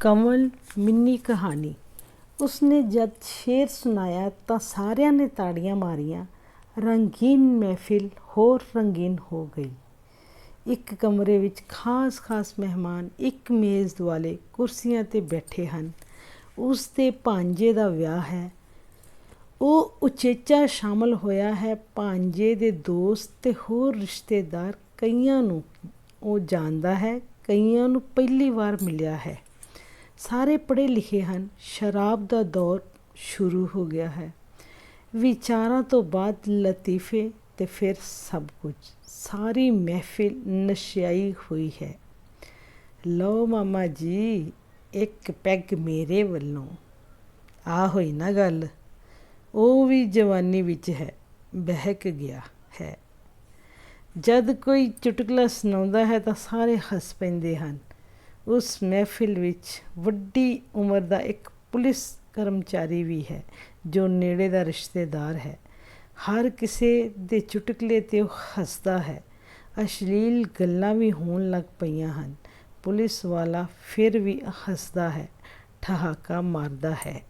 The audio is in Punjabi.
ਕਮਲ ਮਿੰਨੀ ਕਹਾਣੀ। ਉਸਨੇ ਜਦ ਸ਼ੇਰ ਸੁਣਾਇਆ ਤਾਂ ਸਾਰਿਆਂ ਨੇ ਤਾੜੀਆਂ ਮਾਰੀਆਂ। ਰੰਗੀਨ ਮਹਿਫਿਲ ਹੋਰ ਰੰਗੀਨ ਹੋ ਗਈ। ਇੱਕ ਕਮਰੇ ਵਿੱਚ ਖਾਸ ਖਾਸ ਮਹਿਮਾਨ ਇੱਕ ਮੇਜ਼ ਦੁਆਲੇ ਕੁਰਸੀਆਂ 'ਤੇ ਬੈਠੇ ਹਨ। ਉਸ ਦੇ ਭਾਂਜੇ ਦਾ ਵਿਆਹ ਹੈ। ਉਹ ਉਚੇਚਾ ਸ਼ਾਮਲ ਹੋਇਆ ਹੈ। ਭਾਂਜੇ ਦੇ ਦੋਸਤ ਤੇ ਹੋਰ ਰਿਸ਼ਤੇਦਾਰ ਕਈਆਂ ਨੂੰ ਉਹ ਜਾਣਦਾ ਹੈ, ਕਈਆਂ ਨੂੰ ਪਹਿਲੀ ਵਾਰ ਮਿਲਿਆ ਹੈ। ਸਾਰੇ ਪੜ੍ਹੇ ਲਿਖੇ ਹਨ। ਸ਼ਰਾਬ ਦਾ ਦੌਰ ਸ਼ੁਰੂ ਹੋ ਗਿਆ ਹੈ। ਵਿਚਾਰਾਂ ਤੋਂ ਬਾਅਦ ਲਤੀਫੇ ਤੇ ਫਿਰ ਸਭ ਕੁਝ। ਸਾਰੀ ਮਹਿਫਿਲ ਨਸ਼ਿਆਈ ਹੋਈ ਹੈ। ਲਓ ਮਾਮਾ ਜੀ, ਇੱਕ ਪੈਗ ਮੇਰੇ ਵੱਲੋਂ। ਆ ਹੋਈ ਨਾ ਗੱਲ। ਉਹ ਵੀ ਜਵਾਨੀ ਵਿੱਚ ਹੈ, ਬਹਿਕ ਗਿਆ ਹੈ। ਜਦ ਕੋਈ ਚੁਟਕਲਾ ਸੁਣਾਉਂਦਾ ਹੈ ਤਾਂ ਸਾਰੇ ਹੱਸ ਪੈਂਦੇ ਹਨ। ਉਸ ਮਹਿਫਿਲ ਵਿੱਚ ਵੱਡੀ ਉਮਰ ਦਾ ਇੱਕ ਪੁਲਿਸ ਕਰਮਚਾਰੀ ਵੀ ਹੈ, ਜੋ ਨੇੜੇ ਦਾ ਰਿਸ਼ਤੇਦਾਰ ਹੈ। ਹਰ ਕਿਸੇ ਦੇ ਚੁਟਕਲੇ ਤੇ ਉਹ ਹੱਸਦਾ ਹੈ। ਅਸ਼ਲੀਲ ਗੱਲਾਂ ਵੀ ਹੋਣ ਲੱਗ ਪਈਆਂ ਹਨ। ਪੁਲਿਸ ਵਾਲਾ ਫਿਰ ਵੀ ਹੱਸਦਾ ਹੈ, ਠਹਾਕਾ ਮਾਰਦਾ ਹੈ।